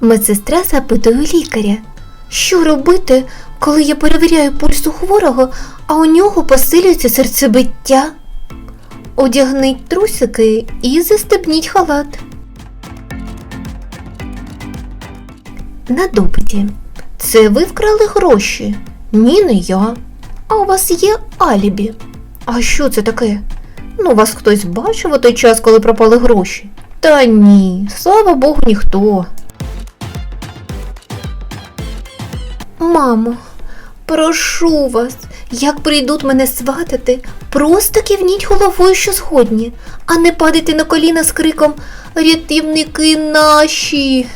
Медсестра запитує лікаря, що робити, коли я перевіряю пульс у хворого, а у нього посилюється серцебиття. Одягніть трусики і застебніть халат. На допиті. Це ви вкрали гроші? Ні, не я. А у вас є алібі. А що це таке? Ну, вас хтось бачив у той час, коли пропали гроші? Та ні, слава Богу, ніхто. Мамо, прошу вас, як прийдуть мене сватати, просто кивніть головою, що згодні, а не падайте на коліна з криком Рятівники наші.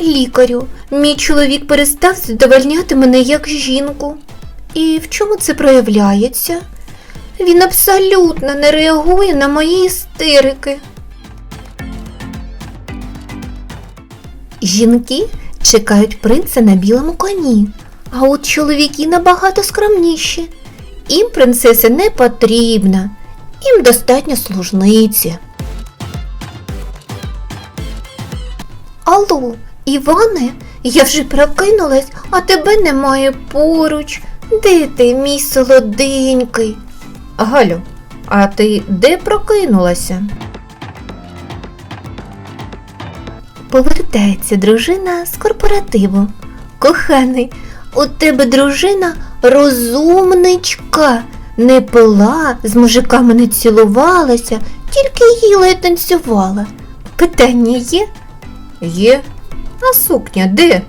Лікарю, мій чоловік перестав задовольняти мене як жінку. І в чому це проявляється? Він абсолютно не реагує на мої істерики. Жінки чекають принца на білому коні, а от чоловіки набагато скромніші. Їм принцеса не потрібна, їм достатньо служниці. Алло, Іване, я вже прокинулась, а тебе немає поруч. Де ти, мій солоденький? Галю, а ти де прокинулася? Повертається дружина з корпоративу. Коханий, у тебе дружина розумничка, не пила, з мужиками не цілувалася, тільки їла і танцювала. Питання є? Є. А сукня де?